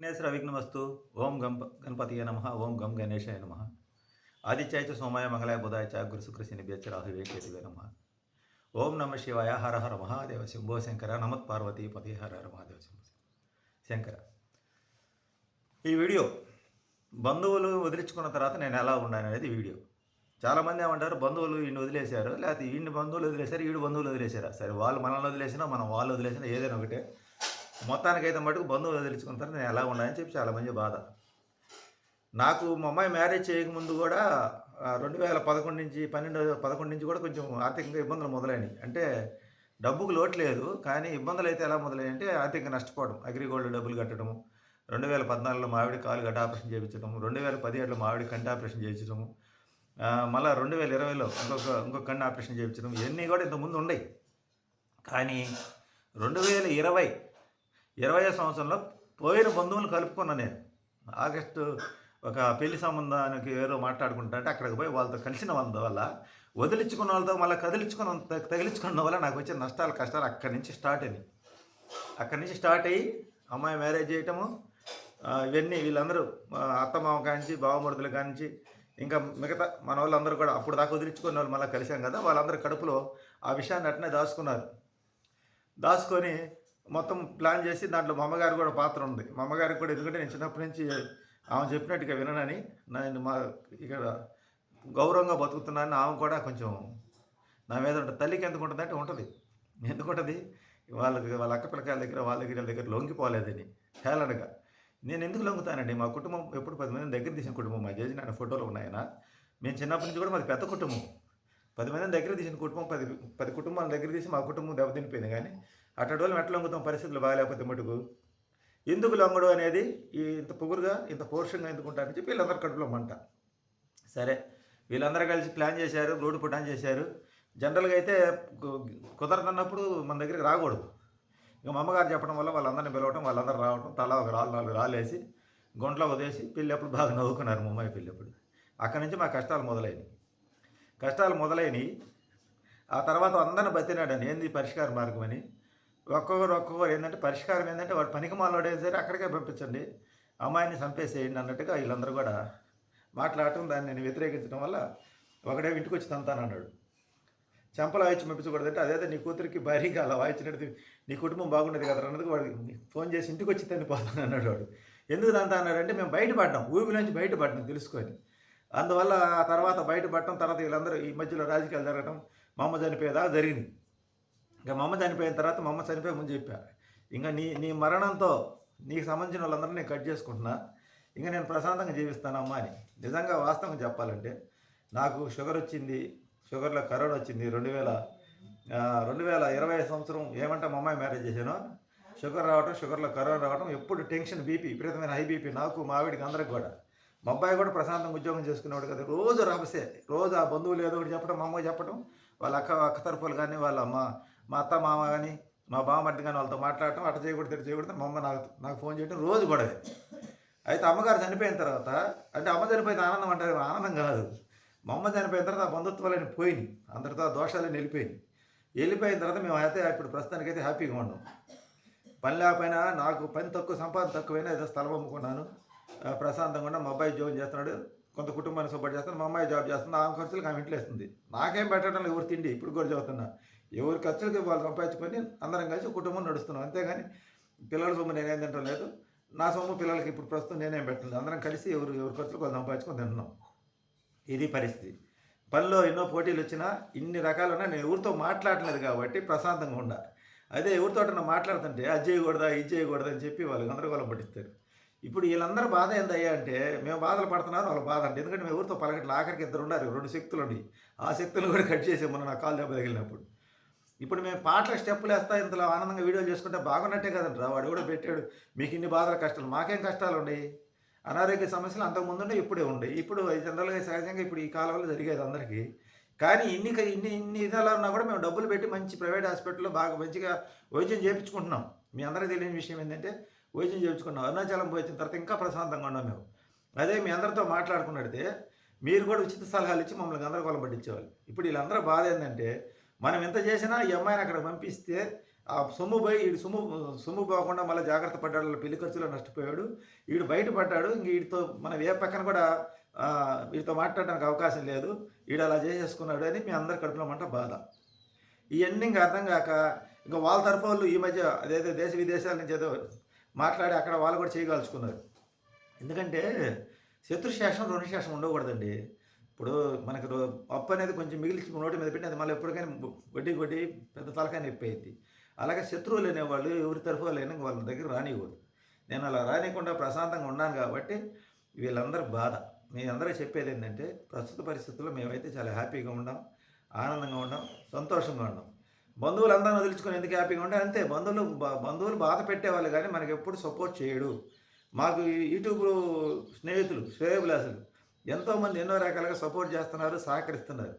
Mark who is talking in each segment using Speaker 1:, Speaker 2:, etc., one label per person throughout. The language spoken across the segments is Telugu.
Speaker 1: విఘ్నేశ్వర విఘ్నమస్తు ఓం గం గణపతియ నమ. ఓం గం గణేశాయ నమ. ఆదిత్యాయ సోమాయ మంగళాయ బుధాయ చ గురు శుక్ర శని బేచ నమ. ఓం నమ శివాయ. హర హర మహాదేవ శంభో శంకర. నమత్ పార్వతీ పతి. హర హర మహాదేవ శంభో శంకర. ఈ వీడియో బంధువులు వదిలించుకున్న తర్వాత నేను ఎలా ఉన్నాను అనేది వీడియో. చాలామంది ఏమంటారు? బంధువులు వీడిని వదిలేశారు. లేకపోతే వీడిని బంధువులు వదిలేశారు వీడు బంధువులు వదిలేశారా? సరే వాళ్ళు మనల్ని వదిలేసినా మనం వాళ్ళు వదిలేసినా ఏదైనా ఒకటే. మొత్తానికైతే మటుకు బంధువులు తెలుసుకుంటారు నేను ఎలా ఉన్నాయని చెప్పి చాలామంది బాధ. నాకు మా అమ్మాయి మ్యారేజ్ చేయకముందు కూడా రెండు వేల పదకొండు నుంచి పన్నెండు పదకొండు నుంచి కూడా కొంచెం ఆర్థికంగా ఇబ్బందులు మొదలైనవి అంటే డబ్బుకు లోటు లేదు కానీ ఇబ్బందులు అయితే ఎలా మొదలైనాయి అంటే ఆర్థికంగా నష్టపోవడం. అగ్రిగోల్డ్ డబ్బులు కట్టడము రెండు వేల పద్నాలుగులో మావిడి కాలు గడ్డ ఆపరేషన్ చేయించడం రెండు వేల పదిహేడులో మావిడి కంటి ఆపరేషన్ చేయించడం మళ్ళీ రెండు వేల ఇరవైలో ఇంకొక ఇంకొక కంటి ఆపరేషన్ చేయించడం ఇవన్నీ కూడా ఇంతకుముందు ఉన్నాయి కానీ రెండు వేల ఇరవై ఇరవై సంవత్సరంలో పోయిన బంధువులు కలుపుకున్నా నేను. ఆగస్టు ఒక పెళ్ళి సంబంధానికి ఏదో మాట్లాడుకుంటా అంటే అక్కడికి పోయి వాళ్ళతో కలిసిన వాళ్ళ వల్ల వదిలించుకున్న వాళ్ళతో మళ్ళీ కదిలించుకున్న తగిలించుకున్న వల్ల నాకు వచ్చిన నష్టాలు కష్టాలు అక్కడి నుంచి స్టార్ట్ అయినాయి. అక్కడి నుంచి స్టార్ట్ అయ్యి అమ్మాయి మ్యారేజ్ చేయటము ఇవన్నీ వీళ్ళందరూ అత్తమామ కానించి బావమరుదులు కానించి ఇంకా మిగతా మన వాళ్ళందరూ కూడా అప్పుడు దాకా వదిలించుకున్న వాళ్ళు మళ్ళీ కలిసాం కదా వాళ్ళందరూ కడుపులో ఆ విషయాన్ని అట్నే దాచుకున్నారు. దాచుకొని మొత్తం ప్లాన్ చేసి దాంట్లో మా అమ్మగారు కూడా పాత్ర ఉంది. మా అమ్మగారికి కూడా ఎందుకంటే నేను చిన్నప్పటి నుంచి ఆమె చెప్పినట్టుగా విననని నేను మా ఇక్కడ గౌరవంగా బతుకుతున్నానని ఆమె కూడా కొంచెం నా మీద ఉంటుంది తల్లికి ఎందుకు ఉంటుంది అంటే ఉంటుంది. ఎందుకు ఉంటుంది? వాళ్ళకి వాళ్ళ అక్క పిల్లకాయల దగ్గర వాళ్ళ దగ్గర దగ్గర లొంగిపోలేదని హేళనగా. నేను ఎందుకు లొంగుతానండి? మా కుటుంబం ఎప్పుడు పది మంది దగ్గర తీసిన కుటుంబం. మా జేజీ నాన్న ఫోటోలు ఉన్నాయన? మేము చిన్నప్పటి నుంచి కూడా మాది పెద్ద కుటుంబం. పది మంది దగ్గర తీసిన కుటుంబం పది పది కుటుంబాల దగ్గర తీసి మా కుటుంబం దెబ్బతినిపోయింది. కానీ అట్టడి వాళ్ళు మెట్ల లొంగుతాం పరిస్థితులు బాగాలేకపోతే మటుకు. ఎందుకు లొంగడు అనేది? ఇంత పొగురుగా ఇంత పౌరుషంగా ఎందుకు ఉంటారని చెప్పి వీళ్ళందరూ కడుపులో మంట. సరే వీళ్ళందరూ కలిసి ప్లాన్ చేశారు రోడ్డు పుటాన్ చేశారు. జనరల్గా అయితే కుదరదన్నప్పుడు మన దగ్గరికి రాకూడదు. ఇక మా అమ్మగారు చెప్పడం వల్ల వాళ్ళందరిని పిలవటం వాళ్ళందరూ రావటం తలా ఒక రాళ్ళు నాలుగు రాలేసి గుంట్లో వదిలేసి పెళ్ళప్పుడు బాగా నవ్వుకున్నారు మా అమ్మాయి పెళ్ళప్పుడు అక్కడి నుంచి మా కష్టాలు మొదలైనవి కష్టాలు మొదలైనవి ఆ తర్వాత అందరిని బతినాడని ఏంది పరిష్కార మార్గం అని ఒక్కొక్కరు ఒక్కొక్కరు ఏంటంటే పరిష్కారం ఏంటంటే వాడు పనికి మాలోడే సరే అక్కడికే పంపించండి. అమ్మాయిని చంపేసేయండి అన్నట్టుగా వీళ్ళందరూ కూడా మాట్లాడటం దాన్ని నేను వ్యతిరేకించడం వల్ల ఒకడే ఇంటికి వచ్చి తంతానన్నాడు చెంపలు వాయించి పంపించకూడదంటే అదేదో నీ కూతురికి భారీగా అలా వాయించినట్టు నీ కుటుంబం బాగుండేది కదా అన్నది వాడు ఫోన్ చేసి ఇంటికి వచ్చి తనిపోతాను అన్నాడు వాడు. ఎందుకు తంతా అన్నాడంటే మేము బయటపడ్డాం ఊబిలోంచి బయటపడ్డాం తెలుసుకొని. అందువల్ల ఆ తర్వాత బయటపడటం తర్వాత వీళ్ళందరూ ఈ మధ్యలో రాజకీయాలు జరగడం మా అమ్మ చనిపోయేదా జరిగింది. ఇంకా మా అమ్మ చనిపోయిన తర్వాత మా అమ్మ చనిపోయే ముందు చెప్పారు. ఇంకా నీ నీ మరణంతో నీకు సంబంధించిన వాళ్ళందరూ నేను కట్ చేసుకుంటున్నా. ఇంకా నేను ప్రశాంతంగా జీవిస్తాను అమ్మ అని. నిజంగా వాస్తవంగా చెప్పాలంటే నాకు షుగర్ వచ్చింది షుగర్లో కరోనా వచ్చింది రెండు వేల రెండు వేల ఇరవై సంవత్సరం ఏమంటే మా అమ్మాయి మ్యారేజ్ చేశాను. షుగర్ రావటం షుగర్లో కరోనా రావటం ఎప్పుడు టెన్షన్ బీపీ విపరీతమైన హై బీపీ నాకు మా ఆవిడికి అందరికి కూడా. మా అబ్బాయి కూడా ప్రశాంతంగా ఉద్యోగం చేసుకునేవాడు కదా. రోజు రాబసే. రోజు ఆ బంధువులు ఏదో ఒకటి చెప్పడం మా అమ్మకి చెప్పడం వాళ్ళ అక్క అక్క తరపులు కానీ వాళ్ళ అమ్మ మా అత్త మామ కానీ మా బామ్మర్ది కానీ వాళ్ళతో మాట్లాడటం అట్ట చేయకూడదు ఇట్ట చేయకూడదు మా అమ్మ నాకు నాకు ఫోన్ చేయడం రోజు గొడవే. అయితే అమ్మగారు చనిపోయిన తర్వాత అంటే అమ్మ చనిపోయిన ఆనందం అంటే ఆనందం కాదు. మా అమ్మ చనిపోయిన తర్వాత ఆ బంధుత్వాలని పోయినాయి. అందరితో ఆ దోషాలని వెళ్ళిపోయినాయి. వెళ్ళిపోయిన తర్వాత మేము అయితే ఇప్పుడు ప్రస్తుతానికైతే హ్యాపీగా ఉన్నాం. పని లేకపోయినా నాకు పని తక్కువ సంపాదన తక్కువైనా ఏదో స్థలం అమ్ముకున్నాను. ప్రశాంతంగా ఉన్నా. మా అబ్బాయి జాబ్ చేస్తున్నాడు. కొంత కుటుంబాన్ని సపోర్ట్ చేస్తాను మా అమ్మాయి జాబ్ చేస్తుంది. ఆమె ఖర్చులకు ఆమె ఇంట్లో వేస్తుంది. నాకేం పెట్టడం ఎవరు తిండి. ఇప్పుడు కూడా చదువుతున్నా. ఎవరి ఖర్చులకి వాళ్ళు సంపాదించుకొని అందరం కలిసి కుటుంబం నడుస్తున్నాం. అంతేగాని పిల్లల సొమ్ము నేనేం తింటం లేదు. నా సొమ్ము పిల్లలకి ఇప్పుడు ప్రస్తుతం నేనేం పెట్టలేదు. అందరం కలిసి ఎవరు ఎవరి ఖర్చులకు వాళ్ళు సంపాదించుకొని తింటున్నాం. ఇది పరిస్థితి. పనిలో ఎన్నో పోటీలు వచ్చినా ఇన్ని రకాలు ఉన్నా నేను ఎవరితో మాట్లాడలేదు కాబట్టి ప్రశాంతంగా ఉండాలి. అదే ఎవరితో మాట్లాడుతుంటే అది చేయకూడదా ఇది చేయకూడదా అని చెప్పి వాళ్ళు గందరగోళం పట్టిస్తారు. ఇప్పుడు వీళ్ళందరూ బాధ ఏందయ్యా అంటే మేము బాధలు పడుతున్నారు వాళ్ళ బాధ అంటే ఎందుకంటే మేము ఎవరితో పలకట్ల. ఆఖరికి ఇద్దరు ఉన్నారు. రెండు శక్తులు ఉన్నాయి. ఆ శక్తులు కూడా కట్ చేసాం మొన్న నా కాలు దెబ్బ తగిలినప్పుడు. ఇప్పుడు మేము పాటల స్టెప్పులు వేస్తా ఇంతలో ఆనందంగా వీడియోలు చేసుకుంటే బాగున్నట్టే కదంటారా వాడు కూడా పెట్టాడు. మీకు ఇన్ని బాధల కష్టాలు మాకేం కష్టాలు ఉన్నాయి అనారోగ్య సమస్యలు అంతకుముందు ఉండే ఇప్పుడే ఉండే. ఇప్పుడు జనరల్గా సహజంగా ఇప్పుడు ఈ కాలంలో జరిగేది అందరికీ. కానీ ఇన్ని ఇన్ని ఇన్ని ఇదాలు ఉన్నా కూడా మేము డబ్బులు పెట్టి మంచి ప్రైవేట్ హాస్పిటల్లో బాగా మంచిగా వైద్యం చేయించుకుంటున్నాం మీ అందరికీ తెలియని విషయం ఏంటంటే వైద్యం చేయించుకున్నాం అరుణాచలం పోయిన తర్వాత ఇంకా ప్రశాంతంగా ఉన్నాం మేము. అదే మీ అందరితో మాట్లాడుకున్నట్టే మీరు కూడా ఉచిత సలహాలు ఇచ్చి మమ్మల్ని గందరగోళం పట్టించేవాళ్ళు. ఇప్పుడు వీళ్ళందరూ బాధ ఏంటంటే మనం ఎంత చేసినా ఈ అమ్మాయిని అక్కడ పంపిస్తే ఆ సొమ్ము పోయి ఈడు సొమ్ము సొమ్ము పోకుండా మళ్ళీ జాగ్రత్త పడ్డాడు వాళ్ళ పెళ్ళి ఖర్చులో నష్టపోయాడు. వీడు బయటపడ్డాడు ఇంక వీడితో మనం ఏ పక్కన కూడా వీడితో మాట్లాడడానికి అవకాశం లేదు. వీడు అలా చేసేసుకున్నాడు అని మీ అందరి కడుపులో మంట బాధ. ఇవన్నీ ఇంకా అర్థం కాక ఇంకా వాళ్ళ తరఫు వాళ్ళు ఈ మధ్య అదేదో దేశ విదేశాల నుంచి ఏదో మాట్లాడి అక్కడ వాళ్ళు కూడా చేయగలుచుకున్నారు. ఎందుకంటే శత్రుశేషం రెండు శేషం ఉండకూడదండి. ఇప్పుడు మనకు రో- అప్పు అనేది కొంచెం మిగిలిచి నోటి మీద పెట్టి అది మళ్ళీ ఎప్పటికైనా వడ్డీ కొట్టి పెద్ద తలకాయ నొప్పి అలాగే శత్రువులు అనేవాళ్ళు ఎవరి తరఫు లేని వాళ్ళ దగ్గర రానివ్వదు. నేను అలా రానికుండా ప్రశాంతంగా ఉన్నాను కాబట్టి వీళ్ళందరూ బాధ. మీ అందరూ చెప్పేది ఏంటంటే ప్రస్తుత పరిస్థితుల్లో మేమైతే చాలా హ్యాపీగా ఉన్నాం ఆనందంగా ఉన్నాం సంతోషంగా ఉన్నాం. బంధువులందరూ వదిలించుకొని ఎందుకు హ్యాపీగా ఉంటే అంతే బంధువులు బంధువులు బాధ పెట్టేవాళ్ళు కానీ మనకి ఎప్పుడు సపోర్ట్ చేయడు. మాకు యూట్యూబ్లో యూట్యూబ్ స్నేహితులు శ్రేయబులాసులు ఎంతోమంది ఎన్నో రకాలుగా సపోర్ట్ చేస్తున్నారు సహకరిస్తున్నారు.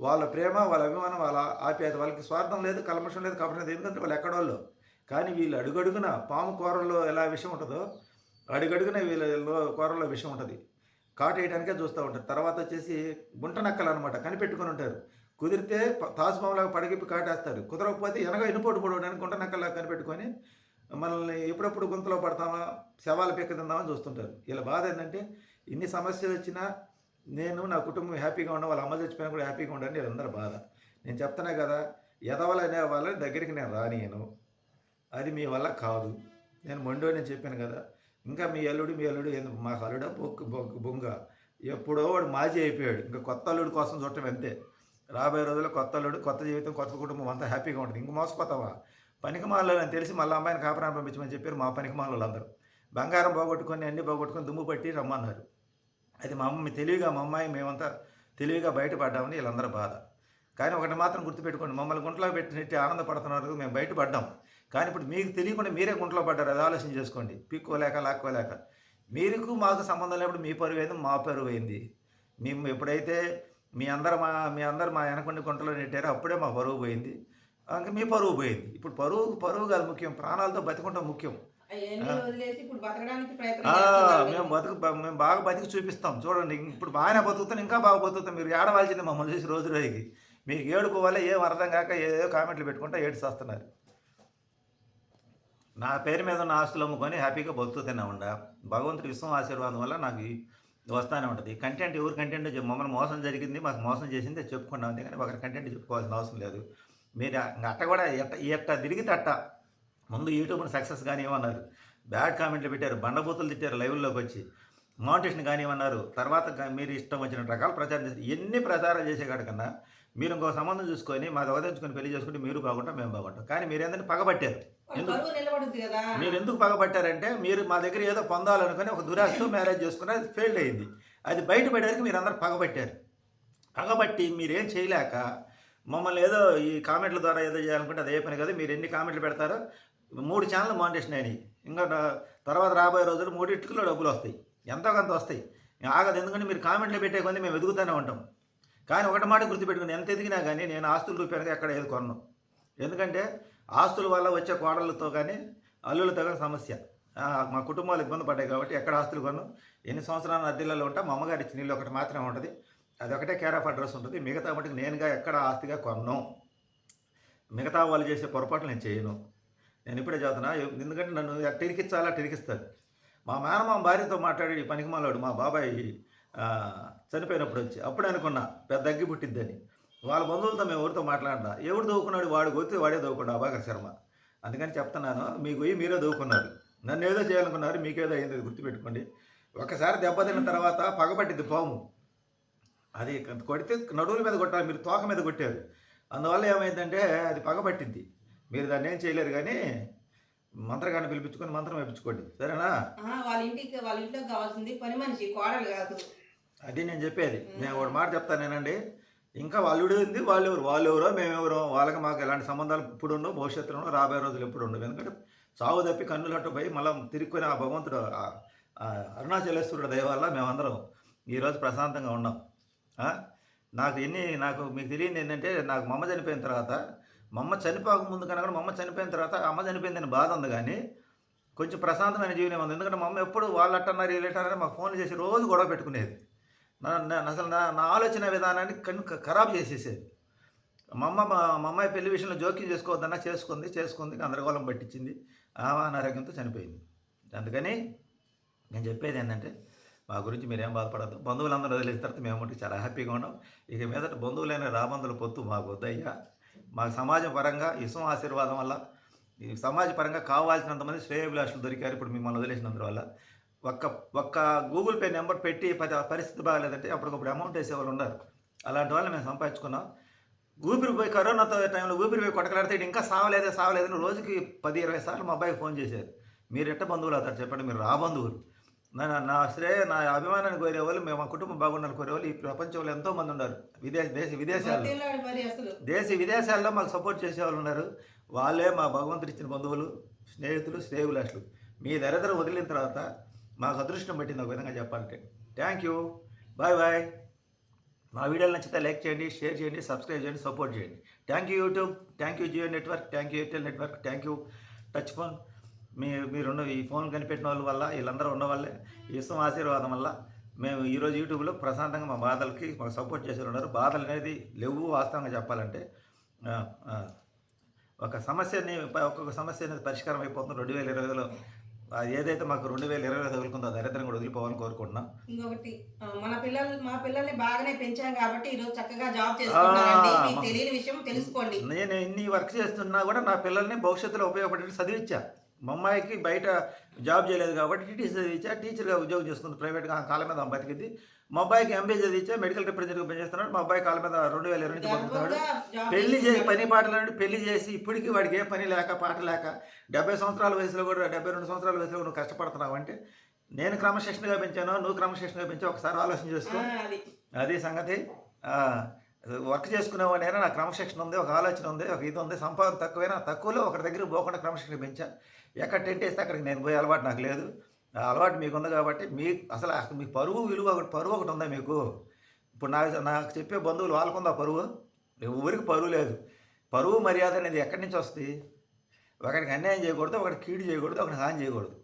Speaker 1: వాళ్ళ ప్రేమ వాళ్ళ అభిమానం వాళ్ళ ఆప్యాయత వాళ్ళకి స్వార్థం లేదు కల్మషం లేదు కపటం లేదు ఎందుకంటే వాళ్ళు ఎక్కడోళ్ళు. కానీ వీళ్ళు అడుగడుగున పాము కూరల్లో ఎలా విషయం ఉంటుందో అడుగడుగున వీళ్ళ కూరల్లో విషయం ఉంటుంది. కాటు వేయడానికే చూస్తూ ఉంటారు. తర్వాత వచ్చేసి గుంట నక్కలు అనమాట కనిపెట్టుకొని ఉంటారు. కుదిరితే ప- పడగిప్పి కాటేస్తారు. కుదరకపోతే వెనక ఇనుపోటు పడవడానికి గుంట నక్కల్లాగా కనిపెట్టుకొని మనల్ని ఎప్పుడప్పుడు గుంతలో పడతామా శవాలు పెక్క తిందామని చూస్తుంటారు. వీళ్ళ బాధ ఏంటంటే ఇన్ని సమస్యలు వచ్చినా నేను నా కుటుంబం హ్యాపీగా ఉండడం వాళ్ళ అమ్మ చచ్చిపోయినా కూడా హ్యాపీగా నేను వీళ్ళందరూ బాధ. నేను చెప్తున్నా కదా ఎదవలు అనే వాళ్ళని దగ్గరికి నేను రానియను. అది మీ వల్ల కాదు. నేను మొండో నేను చెప్పాను కదా ఇంకా మీ అల్లుడు మీ అల్లుడు మా మాకు అల్లుడా బొక్కు బొక్కు బొంగ. ఎప్పుడో వాడు మాజీ అయిపోయాడు. ఇంకా కొత్త అల్లుడు కోసం చూడటం అంతే. రాబోయే రోజుల్లో కొత్త అల్లుడు కొత్త జీవితం కొత్త కుటుంబం అంతా హ్యాపీగా ఉంటుంది. ఇంక మోసపోతావా? పనికి అని తెలిసి మళ్ళీ అమ్మాయిని కాపురాన్ని పంపించమని చెప్పారు మా పనికి అందరూ బంగారం పోగొట్టుకొని అన్ని పోగొట్టుకొని దుమ్ము పట్టి రమ్మన్నారు. అది మా అమ్మ తెలివిగా మా అమ్మాయి మేమంతా తెలివిగా బయటపడ్డామని వీళ్ళందరూ బాధ. కానీ ఒకటి మాత్రం గుర్తుపెట్టుకోండి మమ్మల్ని గుంటలో పెట్టినట్టు ఆనందపడుతున్నారు మేము బయటపడ్డాం. కానీ ఇప్పుడు మీకు తెలియకుండా మీరే గుంటలో పడ్డారు అది ఆలోచన చేసుకోండి. పీక్కోలేక లాక్కోలేక. మీకు మాకు సంబంధం లేనప్పుడు మీ పరువు అయింది మా పరువు అయింది మేము ఎప్పుడైతే మీ అందరు మా మీ అందరు మా వెనకొండి గుంటలో నెట్టారో అప్పుడే మా పరువు పోయింది. ఇంకా మీ పరువు పోయింది. ఇప్పుడు పరువు పరువు కాదు ముఖ్యం ప్రాణాలతో బతికుంటాం ముఖ్యం. మేము బతుకు మేము బాగా బతికి చూపిస్తాం. చూడండి ఇప్పుడు బాగానే బతుకుతాం ఇంకా బాగా బతుకుతాం మీరు ఏడవాల్సింది మమ్మల్ని చూసి రోజు రోజుకి. మీకు ఏడుకోవాలి ఏం అర్థం కాక ఏదో కామెంట్లు పెట్టుకుంటా ఏడ్చేస్తున్నారు. నా పేరు మీద ఉన్న ఆస్తులు అమ్ముకొని హ్యాపీగా బతుకుతూనే ఉండ. భగవంతుడి విశ్వం ఆశీర్వాదం వల్ల నాకు వస్తానే ఉంటుంది. కంటెంట్ ఎవరు కంటెంట్ మమ్మల్ని మోసం జరిగింది మాకు మోసం చేసింది చెప్పుకున్నాం. అంతే కానీ ఒకరి కంటెంట్ చెప్పుకోవాల్సిన అవసరం లేదు. మీరు అట్ట కూడా ఎట్ట ఎట్ట తిరిగితే అట్ట. ముందు యూట్యూబ్ని సక్సెస్ కానివ్వన్నారు. బ్యాడ్ కామెంట్లు పెట్టారు బండబూతులు తిట్టారు లైవ్లోకి వచ్చి. మౌంటేషన్ కానివ్వన్నారు తర్వాత మీరు ఇష్టం వచ్చిన రకాలు ప్రచారం చేస్తారు ఎన్ని ప్రచారం చేసే కాడికన్నా మీరు ఇంకో సంబంధం చూసుకొని మాది వదిలించుకొని పెళ్ళి చేసుకుంటే మీరు బాగుంటాం మేము బాగుంటాం. కానీ మీరు ఏంటంటే పగబట్టారు. ఎందుకు? మీరు ఎందుకు పగబట్టారంటే మీరు మా దగ్గర ఏదో పొందాలనుకుని ఒక దురాశతో మ్యారేజ్ చేసుకుని అది ఫెయిల్డ్ అయింది. అది బయటపడేసరికి మీరు అందరు పగబట్టారు. పగబట్టి మీరేం చేయలేక మమ్మల్ని ఏదో ఈ కామెంట్ల ద్వారా ఏదో చేయాలనుకుంటే అదే పని కదా. మీరు ఎన్ని కామెంట్లు పెడతారో మూడు ఛానల్ మానిటేషన్ అయినాయి. ఇంకా తర్వాత రాబోయే రోజులు మూడింటిలో డబ్బులు వస్తాయి. ఎంతో కొంత వస్తాయి. ఆగదు. ఎందుకంటే మీరు కామెంట్లు పెట్టే కొంది మేము ఎదుగుతూనే ఉంటాం. కానీ ఒకటి మాట గుర్తుపెట్టుకుని ఎంత ఎదిగినా కానీ నేను ఆస్తులు రూపాయలుగా ఎక్కడ ఏది కొనను. ఎందుకంటే ఆస్తుల వల్ల వచ్చే కోడళ్ళతో కానీ అల్లులతో కానీ సమస్య. మా కుటుంబాలు ఇబ్బంది పడ్డాయి కాబట్టి ఎక్కడ ఆస్తులు కొను ఎన్ని సంవత్సరాలు అద్దెలలో ఉంటా మా అమ్మగారి ఇచ్చిన ఇల్లు ఒకటి మాత్రమే ఉంటుంది. అది ఒకటే కేర్ ఆఫ్ అడ్రస్ ఉంటుంది. మిగతా మటుకు నేనుగా ఎక్కడ ఆస్తిగా కొన్నాను మిగతా వాళ్ళు చేసే పొరపాట్లు నేను చేయను. నేను ఇప్పుడే చదువుతున్నా. ఎందుకంటే నన్ను టిరికిచ్చాలా టిరికిస్తారు మా మేనమామ భార్యతో మాట్లాడి ఈ పనికి మా బాబాయ్ చనిపోయినప్పుడు వచ్చి అప్పుడు అనుకున్నా పెద్ద అగ్గి పుట్టిద్దని. వాళ్ళ బంధువులతో మేము ఎవరితో మాట్లాడినా ఎవడు దవ్వుకున్నాడు? వాడు గొత్తి వాడే దవ్వుకున్నాడు అభాకర్ శర్మ. అందుకని చెప్తున్నాను మీకు పోయి మీరే దవ్వుకున్నారు. నన్ను ఏదో చేయాలనుకున్నారు మీకేదో అయింది గుర్తుపెట్టుకోండి. ఒకసారి దెబ్బతిన్న తర్వాత పగబట్టింది పాము. అది కొడితే నడువుల మీద కొట్టాలి మీరు తోక మీద కొట్టారు. అందువల్ల ఏమైందంటే అది పగబట్టింది. మీరు దాన్ని ఏం చేయలేరు కానీ మంత్రగాన్ని పిలిపించుకొని మంత్రం వేయించుకోండి సరేనా?
Speaker 2: వాళ్ళ ఇంటికి వాళ్ళ ఇంట్లో కావాల్సింది పని మనిషి కోడలు కాదు.
Speaker 1: అది నేను చెప్పేది. నేను ఒక మాట చెప్తానేనండి ఇంకా వాళ్ళు ఉంది వాళ్ళు ఎవరు వాళ్ళు ఎవరో మేమెవరో? వాళ్ళకి మాకు ఎలాంటి సంబంధాలు ఇప్పుడు ఉండవు భవిష్యత్తులో రాబోయే రోజులు ఎప్పుడు ఉండవు. ఎందుకంటే సాగు తప్పి కన్నులట్టు పోయి మళ్ళీ తిరుక్కొని ఆ భగవంతుడు అరుణాచలేశ్వరుడు దయ వల్ల మేమందరం ఈరోజు ప్రశాంతంగా ఉన్నాం? నాకు ఎన్ని నాకు మీకు తెలియదు ఏంటంటే నాకు మా అమ్మ చనిపోయిన తర్వాత మా అమ్మ చనిపోక ముందు కనుక మా అమ్మ చనిపోయిన తర్వాత అమ్మ చనిపోయిందని బాధ ఉంది కానీ కొంచెం ప్రశాంతమైన జీవనం ఉంది. ఎందుకంటే మా అమ్మ ఎప్పుడు వాళ్ళు అట్టన్నారు వీళ్ళు అట్టన్నారని మాకు ఫోన్ చేసి రోజు గొడవ పెట్టుకునేది. నా అసలు నా నా ఆలోచన విధానాన్ని కన్ను ఖరాబ్ చేసేసేది. మా అమ్మ మా మా అమ్మాయి పెళ్ళి విషయంలో జోక్యం చేసుకోవద్దన్నా చేసుకుంది చేసుకుంది గందరగోళం పట్టించింది ఆమె అనారోగ్యంతో చనిపోయింది. అందుకని నేను చెప్పేది ఏంటంటే మా గురించి మీరేం బాధపడద్దు. బంధువులందరూ వదిలేసిన తర్వాత మేము చాలా హ్యాపీగా ఉన్నాం. ఇక మీదట బంధువులైన రాబందుల పొత్తు మాకు వద్దయ్యా. మాకు సమాజం పరంగా ఇసం ఆశీర్వాదం వల్ల ఈ సమాజ పరంగా కావాల్సినంతమంది శ్రేయభిలాషులు దొరికారు ఇప్పుడు మిమ్మల్ని వదిలేసినందువల్ల ఒక్క ఒక్క గూగుల్ పే నెంబర్ పెట్టి పరిస్థితి బాగాలేదంటే అప్పటికప్పుడు అమౌంట్ వేసేవాళ్ళు ఉన్నారు. అలాంటి వాళ్ళని మేము సంపాదించుకున్నాం. ఊపిరి పోయి కరోనా టైంలో ఊపిరి పోయి కొట్టకలాడితే ఇంకా సావలేదే సావలేదని రోజుకి పది ఇరవై సార్లు మా అబ్బాయికి ఫోన్ చేశారు. మీరు ఎట్ట బంధువులు అవుతారు చెప్పండి మీరు రా బంధువులు. నా నా శ్రేయ నా అభిమానాన్ని కోరే వాళ్ళు మేము మా కుటుంబం బాగుండాలని కోరే వాళ్ళు ఈ ప్రపంచంలో ఎంతో మంది ఉన్నారు. విదేశ దేశ విదేశాల్లో. దేశ విదేశాల్లో మాకు సపోర్ట్ చేసే వాళ్ళు ఉన్నారు. వాళ్ళే మా భగవంతుడు ఇచ్చిన బంధువులు స్నేహితులు శ్రేయులాషులు. మీ దరిద్రం వదిలిన తర్వాత మాకు అదృష్టం పట్టింది ఒక విధంగా చెప్పాలంటే. థ్యాంక్ యూ బాయ్ బాయ్ మా వీడియోలు నచ్చితే లైక్ చేయండి షేర్ చేయండి సబ్స్క్రైబ్ చేయండి సపోర్ట్ చేయండి. Thank you YouTube thank you Jio network thank you Airtel network thank you touch phone మీ మీరున్న ఈ ఫోన్ కనిపెట్టిన వాళ్ళ వల్ల వీళ్ళందరూ ఉన్న వాళ్ళే. ఈ ఇష్టం ఆశీర్వాదం వల్ల మేము ఈరోజు యూట్యూబ్లో ప్రశాంతంగా మా బాధలకి మాకు సపోర్ట్ చేసే ఉన్నారు బాధలు అనేది లేవు వాస్తవంగా చెప్పాలంటే. ఒక సమస్యని ఒక్కొక్క సమస్య అనేది పరిష్కారం అయిపోతుంది. రెండు వేల ఇరవైలో ఏదైతే మాకు రెండు వేల ఇరవైలో తగులుకుందో దరిద్రం కూడా వదిలిపోవాలని కోరుకుంటున్నాం.
Speaker 2: ఇంకొకటి మన పిల్లలు మా పిల్లల్ని బాగానే పెంచాం కాబట్టి ఈరోజు చక్కగా జాబ్
Speaker 1: మా-
Speaker 2: తెలియని విషయం తెలుసుకోండి.
Speaker 1: నేను ఇన్ని వర్క్ చేస్తున్నా కూడా నా పిల్లల్ని భవిష్యత్తులో ఉపయోగపడేట్టు చదివించా మా అమ్మాయికి బయట జాబ్ చేయలేదు కాబట్టి టీటీసీ చదివించా టీచర్గా ఉద్యోగం చేసుకుంది ప్రైవేట్గా కాళ్ళ మీద ఆమె బతికింది. మా అబ్బాయికి ఎంబీఏ చదివించా మెడికల్ రిప్రజెంటేటివ్ పనిచేస్తున్నాడు. మా అబ్బాయి కాళ్ళ మీద రెండు వేల ఇరవై నుంచి పెళ్ళి చేసి. పని పాటలు పెళ్ళి చేసి ఇప్పటికీ వాడికి ఏ పని లేక పాట లేక డెబ్బై సంవత్సరాల వయసులో కూడా డెబ్బై రెండు సంవత్సరాల వయసులో నువ్వు కష్టపడుతున్నావు అంటే నేను క్రమశిక్షణగా పెంచాను నువ్వు క్రమశిక్షణగా పెంచావు ఒకసారి ఆలోచన చేసుకో.
Speaker 2: అది.
Speaker 1: సంగతి. వర్క్ చేసుకునేవాడైనా నా క్రమశిక్షణ ఉంది ఒక ఆలోచన ఉంది ఒక ఇది ఉంది. సంపాదన తక్కువైనా తక్కువలో ఒకరి దగ్గర పోకుండా క్రమశిక్షణ పెంచా. ఎక్కడ టెంట్ వేస్తే అక్కడికి నేను పోయే అలవాటు నాకు లేదు. ఆ అలవాటు మీకు ఉంది కాబట్టి మీ అసలు అసలు మీకు పరువు విలువ ఒకటి పరువు ఒకటి ఉందా మీకు? ఇప్పుడు నాకు నాకు చెప్పే బంధువులు వాళ్ళకుందా పరువు? ఊరికి పరువు లేదు. పరువు మర్యాద అనేది ఎక్కడి నుంచి వస్తుంది? ఒకరికి అన్యాయం చేయకూడదు ఒకటి కీడు చేయకూడదు ఒకటి హాని చేయకూడదు.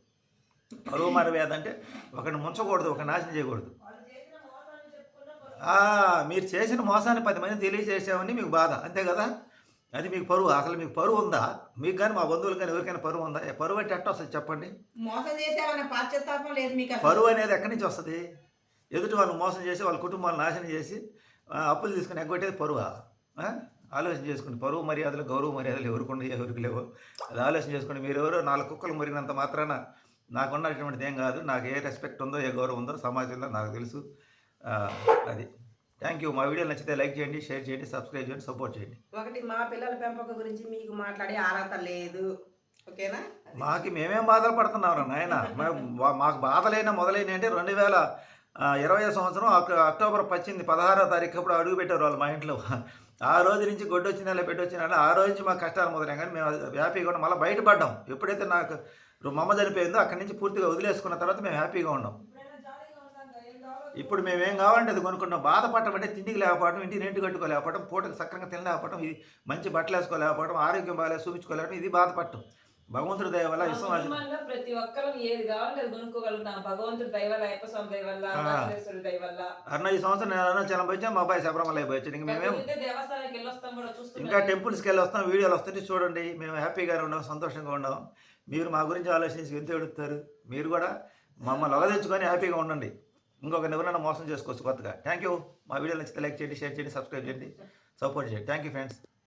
Speaker 1: పరువు మర్యాద అంటే ఒకరిని ముంచకూడదు ఒక నాశనం చేయకూడదు. మీరు చేసిన మోసాన్ని పది మంది తెలియజేసామని మీకు బాధ. అంతే కదా? అది మీకు పరువు అసలు మీకు పరువు ఉందా? మీకు కానీ మా బంధువులు కానీ ఎవరికైనా పరువు ఉందా? పరువు అంటే ఎట్ట వస్తుంది చెప్పండి?
Speaker 2: మోసం చేసామన్న పాశ్చాత్తాపం లేదు మీకు అసలు.
Speaker 1: పరువు అనేది ఎక్కడి నుంచి వస్తుంది? ఎదుటి వాళ్ళు మోసం చేసి వాళ్ళ కుటుంబాలను నాశనం చేసి అప్పులు తీసుకుని ఎగ్గొట్టేది పరువా? ఆలోచన చేసుకోండి పరువు మర్యాదలు గౌరవ మర్యాదలు ఎవరికి ఎవరికి లేవు. అది ఆలోచన చేసుకోండి మీరు ఎవరో నాలుగు కుక్కలు మురిగినంత మాత్రాన నాకున్నటువంటిది ఏం కాదు నాకు ఏ రెస్పెక్ట్ ఉందో ఏ గౌరవం ఉందో సమాజంలో నాకు తెలుసు. అది. థ్యాంక్ యూ మా వీడియో నచ్చితే లైక్ చేయండి షేర్ చేయండి సబ్స్క్రైబ్ చేయండి సపోర్ట్ చేయండి.
Speaker 2: ఒకటి మా పిల్లల పెంపకం గురించి మీకు మాట్లాడే అర్హత లేదు. ఓకేనా?
Speaker 1: మాకు మేమేం బాధలు పడుతున్నాం నాయన? మాకు బాధలైన మొదలైన అంటే రెండు వేల ఇరవై సంవత్సరం అక్- అక్టోబర్ పచ్చింది పదహారో తారీఖు అప్పుడు అడుగు పెట్టారు వాళ్ళు మా ఇంట్లో. ఆ రోజు నుంచి గొడ్డు పెట్టి వచ్చిందా ఆ రోజు నుంచి మాకు కష్టాలు మొదలైన కానీ మేము హ్యాపీగా ఉన్నాం. మళ్ళీ బయటపడ్డాం. ఎప్పుడైతే నాకు మా అమ్మ చనిపోయిందో అక్కడి నుంచి పూర్తిగా వదిలేసుకున్న తర్వాత మేము హ్యాపీగా ఉన్నాం. ఇప్పుడు మేము ఏం కావాలంటే అది కొనుక్కున్నాం. బాధపడటం అంటే తిండికి లేకపోవడం ఇంటి రెంట్ కట్టుకోలేకపోవడం పూటకు సక్రంగా తినలేకపోవడం ఇది మంచి బట్టలు వేసుకోలేకపోవడం ఆరోగ్యం బాగాలేదు చూపించుకోలేకపోవడం ఇది బాధపడటం. భగవంతుడి దయ వల్ల
Speaker 3: ప్రతి ఒక్కరం ఏది కావాలంటే అది కొనుక్కోగలుగుతాం. భగవంతుడి దయ వల్ల అయ్యప్ప స్వామి దయ వల్ల దయ
Speaker 1: అన్న ఈ సంవత్సరం నేను అరుణాచలం పోయి మా అబ్బాయి శబరిమల ఇంక మేమేం
Speaker 3: దేవస్థానానికి వెళ్ళొస్తాం కూడా
Speaker 1: ఇంకా టెంపుల్స్కి వెళ్ళి వస్తాం వీడియోలు వస్తుంటే చూడండి. మేము హ్యాపీగా ఉన్నాం సంతోషంగా ఉన్నాం. మీరు మా గురించి ఆలోచించి ఎంత ఎడుతారు మీరు కూడా మమ్మల్ని తెచ్చుకొని హ్యాపీగా ఉండండి. ఇంకొక ఎవరైనా మోసం చేసుకోవచ్చు కొత్తగా. థ్యాంక్ యూ మా వీడియో నచ్చితే లైక్ చేయండి షేర్ చేయండి సబ్స్క్రైబ్ చేయండి. సపోర్ట్ చేయండి. Thank you friends